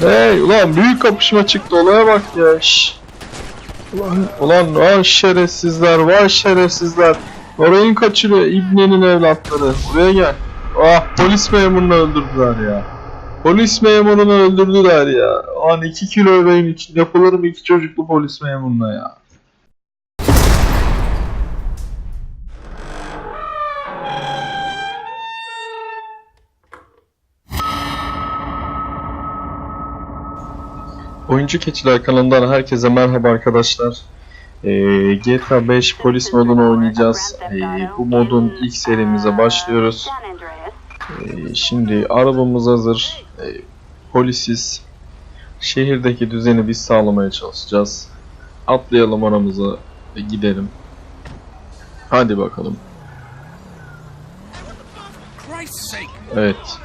Hey ulan büyük kapışma çıktı olaya bak ya. Şş. Ulan, ulan vay şerefsizler vay şerefsizler. Orayı kaçırıyor İbne'nin evlatları. Buraya gel. Ah polis memurunu öldürdüler ya. Polis memurunu öldürdüler ya. An 2 kilo öbeğin için yapılır mı iki çocuklu polis memuruna ya. Oyuncu Keçiler kanalından herkese merhaba arkadaşlar. Ee, GTA 5 polis modunu oynayacağız. Ee, bu modun ilk serimize başlıyoruz. Ee, şimdi arabamız hazır. Ee, polisiz. Şehirdeki düzeni biz sağlamaya çalışacağız. Atlayalım aramıza ve gidelim. Hadi bakalım. Evet.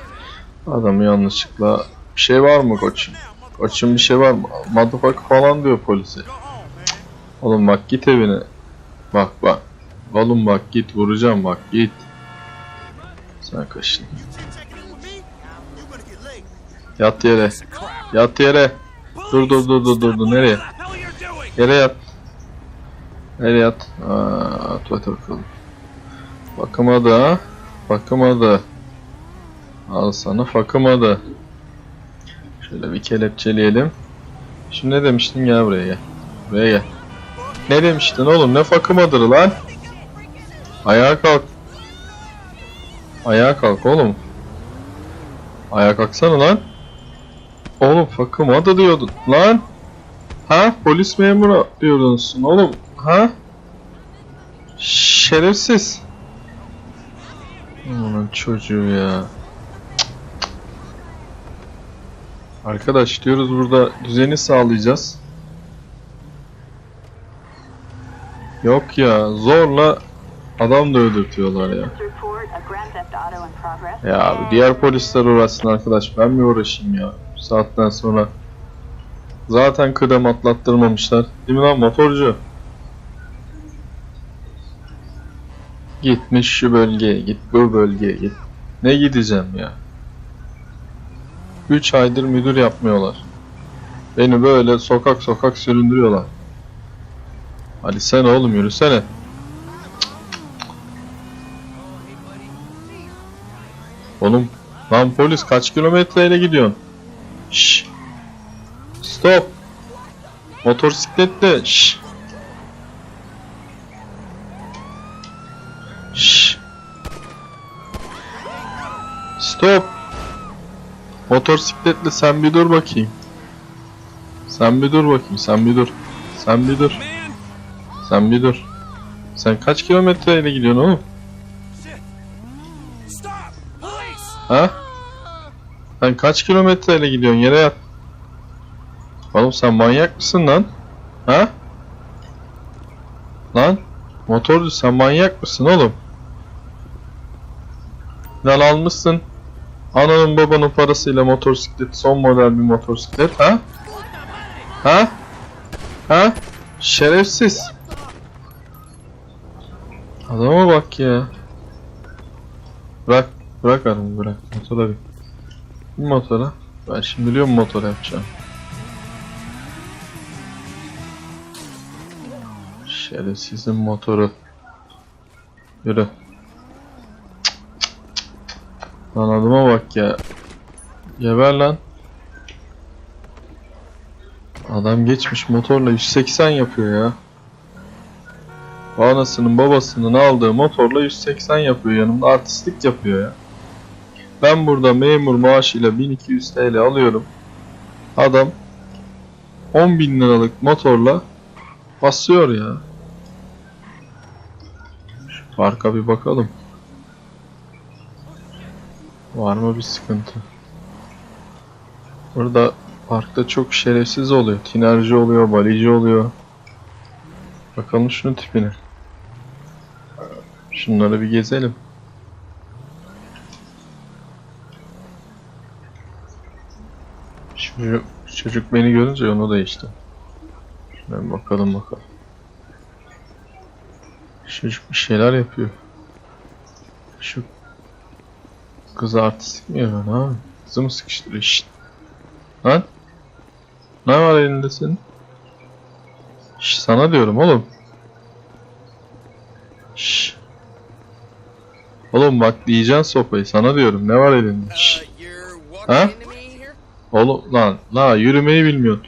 Adamı yanlışlıkla bir şey var mı koçum? Koçum bir şey var mı? Motherfucker falan diyor polise. Oğlum bak git evine. Bak bak. Oğlum bak git vuracağım bak git. Sen kaşın. Yat yere. Yat yere. Dur dur dur dur dur dur nereye? Yere yat. Yere yat. Aa, at bakalım. Bakımadı ha. Bakımadı. Al sana fakımadı. Şöyle bir kelepçeleyelim. Şimdi ne demiştin gel buraya gel. Buraya gel. Ne demiştin oğlum ne fakımadır lan? Ayağa kalk. Ayağa kalk oğlum. Ayağa kalksana lan. Oğlum fakımadı diyordun lan. Ha? Polis memuru diyordunuz oğlum. Ha? Şerefsiz. Aman çocuğu ya. Arkadaş diyoruz burada düzeni sağlayacağız. Yok ya zorla adam da öldürtüyorlar ya. Ya diğer polisler uğraşsın arkadaş ben mi uğraşayım ya saatten sonra. Zaten kıdem atlattırmamışlar. Değil mi lan motorcu? Gitmiş şu bölgeye git bu bölgeye git. Ne gideceğim ya? 3 aydır müdür yapmıyorlar. Beni böyle sokak sokak süründürüyorlar. Hadi sen oğlum yürüsene. Oğlum lan polis kaç kilometreyle gidiyorsun? Şşş. Stop. Motosikletle. Şşş. Şşş. Stop. Motosikletle sen bir dur bakayım. Sen bir dur bakayım. Sen bir dur. Sen bir dur. Sen bir dur. Sen kaç kilometreyle gidiyorsun oğlum? Ha? Sen kaç kilometreyle gidiyorsun? Yere yat. Oğlum sen manyak mısın lan? Ha? Lan? Motorcu sen manyak mısın oğlum? Lan almışsın. Ananın babanın parasıyla motosiklet, son model bir motosiklet ha? Ha? Ha? Şerefsiz. Adama bak ya. Bırak, bırak adamı bırak. Motora bin. Bin motora. Ben şimdi biliyorum motor yapacağım. Şerefsizin motoru. Yürü. Lan adama bak ya. Geber lan. Adam geçmiş motorla 180 yapıyor ya. Anasının babasının aldığı motorla 180 yapıyor yanımda artistlik yapıyor ya. Ben burada memur maaşıyla 1200 TL alıyorum. Adam 10.000 liralık motorla basıyor ya. Şu bir bakalım. Var mı bir sıkıntı? Burada parkta çok şerefsiz oluyor. Tinerci oluyor, balici oluyor. Bakalım şunun tipine. Şunları bir gezelim. Şu çocuk beni görünce onu değişti. Bir bakalım bakalım. Çocuk bir şeyler yapıyor. Şu kız artistik mi yapıyor? Ne yapıyor? Kızı mı sıkıştırıyor? Şşt. Lan Ne var elinde senin? Şş, sana diyorum oğlum. Şş. Oğlum bak diyeceksin sopayı sana diyorum. Ne var elinde? Şş. Uh, me here? Oğlum lan la yürümeyi bilmiyorsun.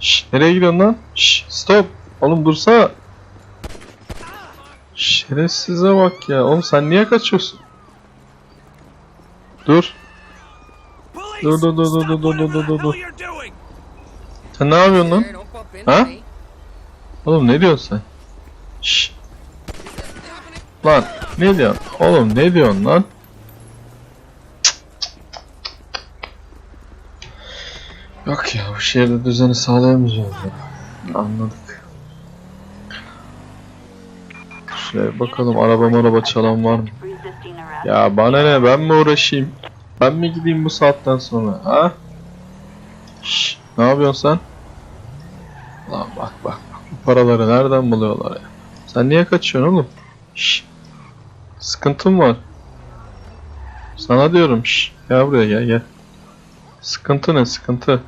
Şş, nereye gidiyorsun lan? Şş, stop. Oğlum dursana. Şerefsize bak ya. Oğlum sen niye kaçıyorsun? Dur. Dur, dur, dur, dur, dur, dur, dur, dur! Sen ne yapıyorsun lan? Me. Oğlum ne diyorsun sen? Şş. Lan ne diyorsun? Oğlum ne diyorsun lan? Yok ya bu şehirde düzeni sağlayamayacağız ya. Anladık. Şuraya bakalım araba araba çalan var mı? Ya bana ne ben mi uğraşayım? Ben mi gideyim bu saatten sonra ha? Şş, ne yapıyorsun sen? Lan bak bak bu paraları nereden buluyorlar ya? Sen niye kaçıyorsun oğlum? Şş. Sıkıntım var. Sana diyorum şş. Gel buraya gel gel. Sıkıntı ne sıkıntı?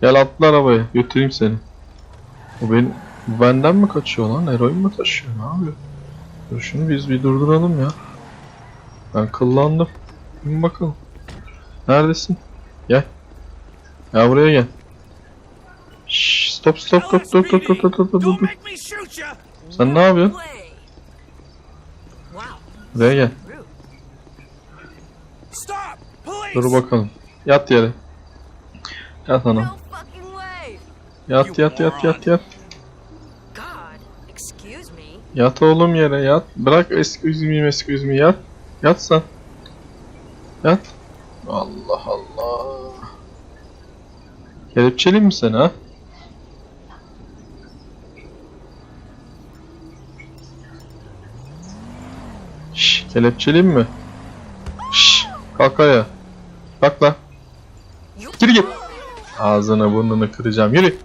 Gel atla arabaya götüreyim seni. Bu benim benden mi kaçıyor lan? Eroin mi taşıyor? Ne yapıyor? Dur şunu biz bir durduralım ya. Ben kıllandım. Bir bakalım. Neredesin? Gel. Gel buraya gel. Şşş, stop stop stop stop stop stop stop stop stop. Sen ne yapıyorsun? Buraya gel. Dur bakalım. Yat yere. Yat ana. No fucking way. Yat yat yat yat yat. Yat oğlum yere yat. Bırak excuse me excuse me yat. Yat sen. Yat. Allah Allah. Kelepçeliyim mi seni ha? Şş, kelepçeliyim mi? Şş, kalk ayağa. Kalk lan. Gir git. Ağzını burnunu kıracağım. Yürü.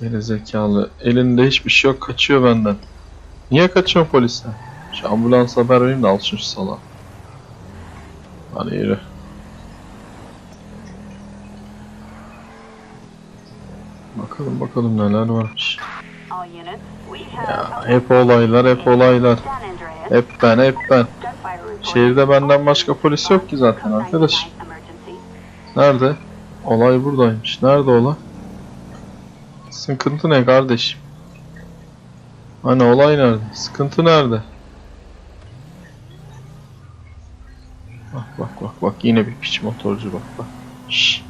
Geri zekalı. Elinde hiçbir şey yok. Kaçıyor benden. Niye kaçıyorsun polise? Şu ambulans haber vereyim de alsın şu sala. Hadi yürü. Bakalım bakalım neler varmış. Ya hep olaylar hep olaylar. Hep ben hep ben. Şehirde benden başka polis yok ki zaten arkadaş. Nerede? Olay buradaymış. Nerede olay? Sıkıntı ne kardeşim? Hani olay nerede? Sıkıntı nerede? Bak bak bak bak yine bir piç motorcu bak bak. Şşş.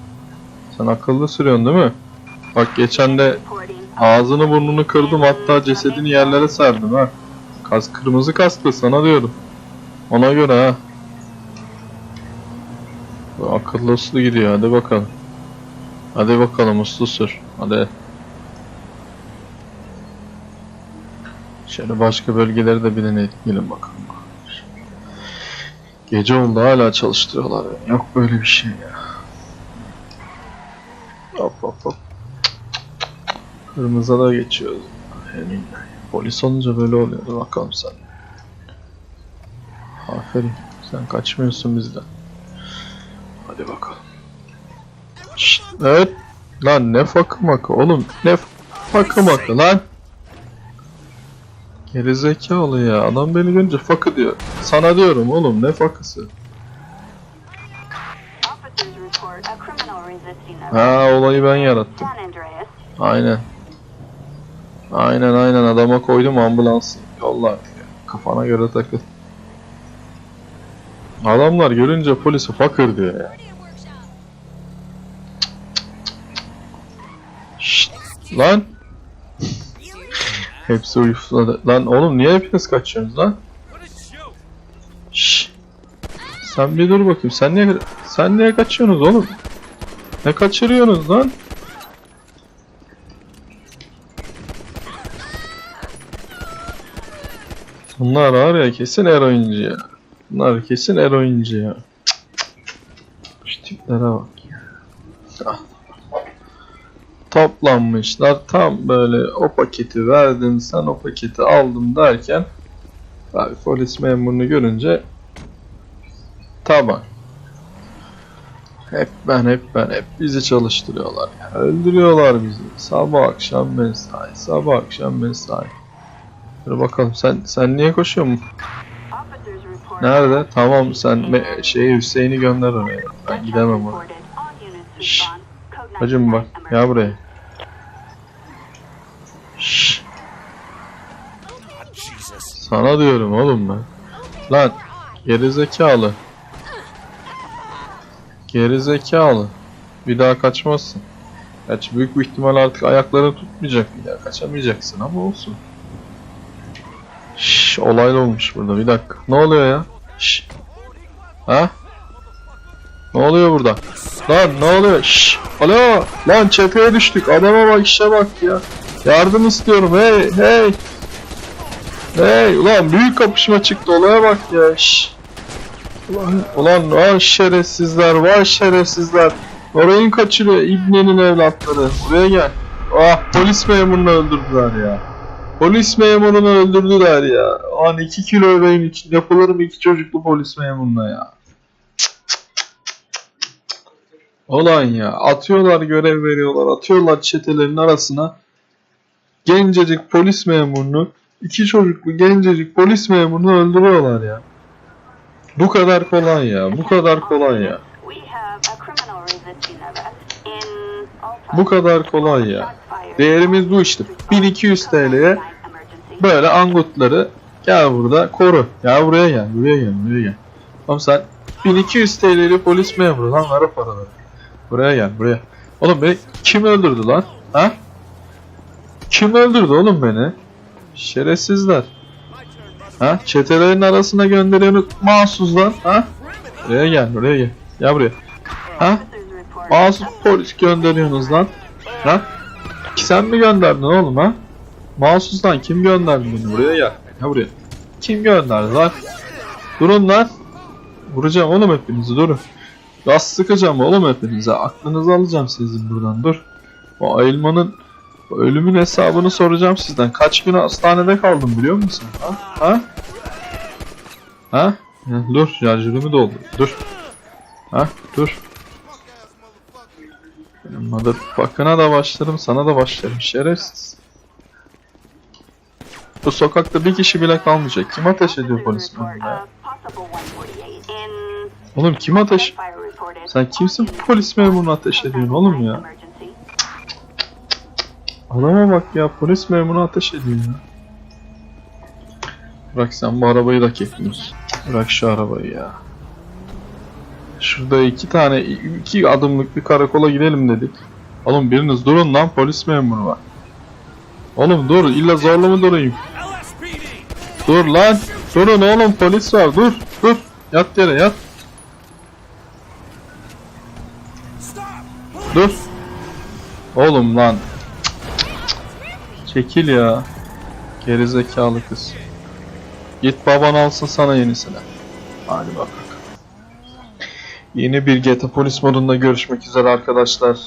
Sen akıllı sürüyorsun değil mi? Bak geçen de ağzını burnunu kırdım hatta cesedini yerlere serdim ha. Kas kırmızı kasklı sana diyorum. Ona göre ha. Bu akıllı uslu gidiyor hadi bakalım. Hadi bakalım uslu sür. Hadi. Şöyle başka bölgeleri de bilineydik. Gelin bakalım. Gece oldu hala çalıştırıyorlar. Yok böyle bir şey ya. Hop hop hop. Kırmızıda da geçiyoruz. Yani polis olunca böyle oluyor. Bakalım sen. Aferin. Sen kaçmıyorsun bizden. Hadi bakalım. Şşt, evet. Lan ne fakı makı oğlum. Ne fakı makı lan. Gerizekalı ya. Adam beni görünce fakı diyor. Sana diyorum oğlum ne fakısı. Ha olayı ben yarattım. Aynen. Aynen aynen adama koydum ambulans. Yolla. Kafana göre takıl. Adamlar görünce polisi fakir diyor ya. Şşt, lan. Hepsi uyuşladı. Lan oğlum niye hepiniz kaçıyorsunuz lan? Şşş. Sen bir dur bakayım. Sen niye sen niye kaçıyorsunuz oğlum? Ne kaçırıyorsunuz lan? Bunlar var ya kesin eroinci ya. Bunlar kesin eroinci ya. Şu tiplere bak ya. Ah. Toplanmışlar tam böyle o paketi verdin sen o paketi aldım derken Tabii polis memurunu görünce tamam. Hep ben hep ben hep bizi çalıştırıyorlar ya. Öldürüyorlar bizi. Sabah akşam mesai. Sabah akşam mesai. Dur bakalım sen sen niye koşuyorsun? Nerede? Tamam sen me- şeyi Hüseyin'i gönder oraya. Ben gidemem oraya. Şşş. Hacım bak ya buraya. Şşş. Jesus. Sana diyorum oğlum ben. Lan gerizekalı. Gerizekalı. Bir daha kaçmazsın. Gerçi büyük bir ihtimal artık ayakların tutmayacak bir daha kaçamayacaksın ama olsun. Şşş olaylı olmuş burada bir dakika. Ne oluyor ya? Şşş. Ha? Ne oluyor burada? Lan ne oluyor? Şşş. Alo. Lan çeteye düştük. Adama bak işe bak ya. Yardım istiyorum. Hey hey. Hey ulan büyük kapışma çıktı olaya bak ya. Şşş. Ulan, ulan vay şerefsizler vay şerefsizler. Orayı kaçırıyor İbne'nin evlatları. Buraya gel. Ah polis memurunu öldürdüler ya. Polis memurunu öldürdüler ya. An 2 kilo öbeğin için yapılır mı iki çocuklu polis memuruna ya. Ulan ya atıyorlar görev veriyorlar atıyorlar çetelerin arasına. Gencecik polis memurunu iki çocuklu gencecik polis memurunu öldürüyorlar ya. Bu kadar kolay ya. Bu kadar kolay ya. Bu kadar kolay ya. Değerimiz bu işte. 1200 TL'ye böyle angutları gel burada koru. Ya buraya gel, buraya gel, buraya gel. Oğlum sen 1200 TL'li polis memuru lan ver o paraları. Buraya gel, buraya. Oğlum beni kim öldürdü lan? Ha? Kim öldürdü oğlum beni? Şerefsizler. Ha? Çetelerin arasına gönderiyorsunuz mahsuslar. Ha? Buraya gel, buraya gel. Gel buraya. Ha? Mahsus polis gönderiyorsunuz lan. Ha? Sen mi gönderdin oğlum ha? Mahsustan kim gönderdi beni buraya gel. Ha buraya. Kim gönderdi lan? Durun lan. Vuracağım oğlum hepinizi durun. Gaz sıkacağım oğlum hepinize. Aklınızı alacağım sizin buradan dur. O Aylman'ın o ölümün hesabını soracağım sizden. Kaç gün hastanede kaldım biliyor musun? Ha? Ha? Ha? Ya, dur şarjörümü doldur. Dur. Ha? Dur. Benim motherfuck'ına da başlarım, sana da başlarım şerefsiz. Bu sokakta bir kişi bile kalmayacak. Kim ateş ediyor polis memuruna? Oğlum kim ateş? Sen kimsin polis memuruna ateş ediyorsun oğlum ya? Adama bak ya polis memuruna ateş ediyor ya. Bırak sen bu arabayı da kekliyorsun. Bırak şu arabayı ya. Şurada iki tane iki adımlık bir karakola gidelim dedik. Oğlum biriniz durun lan polis memuru var. Oğlum dur illa zorla mı durayım? Dur lan. Durun oğlum polis var dur dur. Yat yere yat. Dur. Oğlum lan. Çekil ya. Gerizekalı kız. Git baban alsın sana yenisini. Hadi bakalım. Yeni bir GTA Polis modunda görüşmek üzere arkadaşlar.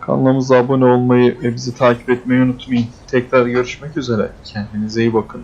Kanalımıza abone olmayı ve bizi takip etmeyi unutmayın. Tekrar görüşmek üzere. Kendinize iyi bakın.